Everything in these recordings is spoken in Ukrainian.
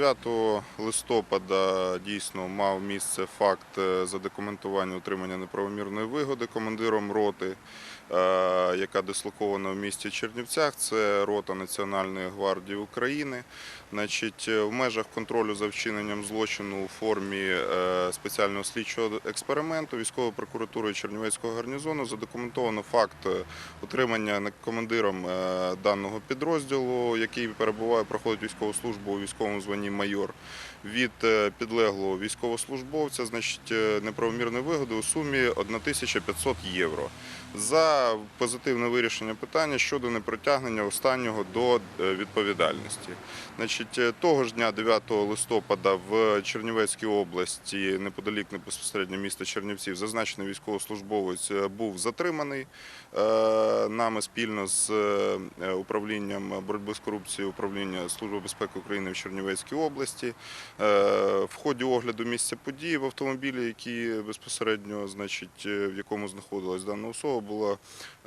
9 листопада дійсно мав місце факт е, задокументування отримання неправомірної вигоди командиром роти, е, яка дислокована в місті Чернівцях. Це рота Національної гвардії України. Значить, е, в межах контролю за вчиненням злочину у формі е, спеціального слідчого експерименту військової прокуратури Чернівецького гарнізону задокументовано факт е, отримання командиром е, даного підрозділу, який перебуває, проходить військову службу у військовому званні майор від е, підлеглого військовослужбовця, значить е, неправомірної вигоди у сумі 1500 євро за позитивне вирішення питання щодо непритягнення останнього до е, відповідальності. Значить, е, того ж дня, 9 листопада, в Чернівецькій області, неподалік безпосередньо міста Чернівців, зазначений військовослужбовець е, був затриманий нами спільно з управлінням боротьби з корупцією управління Служби безпеки України в Чернівецькій області. В ході огляду місця події в автомобілі, який безпосередньо, значить, в якому знаходилась дана особа, була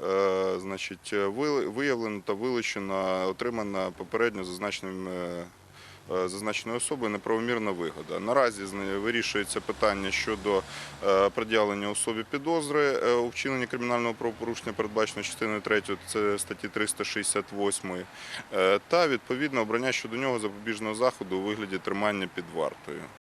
е, значить, вили- виявлена та вилучена, отримана попередньо зазначеним. е, е, Зазначеної особи неправомірна вигода. Наразі вирішується питання щодо е, пред'явлення особі підозри е, у вчиненні кримінального правопорушення, передбачено частиною 3 це статті 368, е, та відповідно обрання щодо нього запобіжного заходу у вигляді тримання під вартою.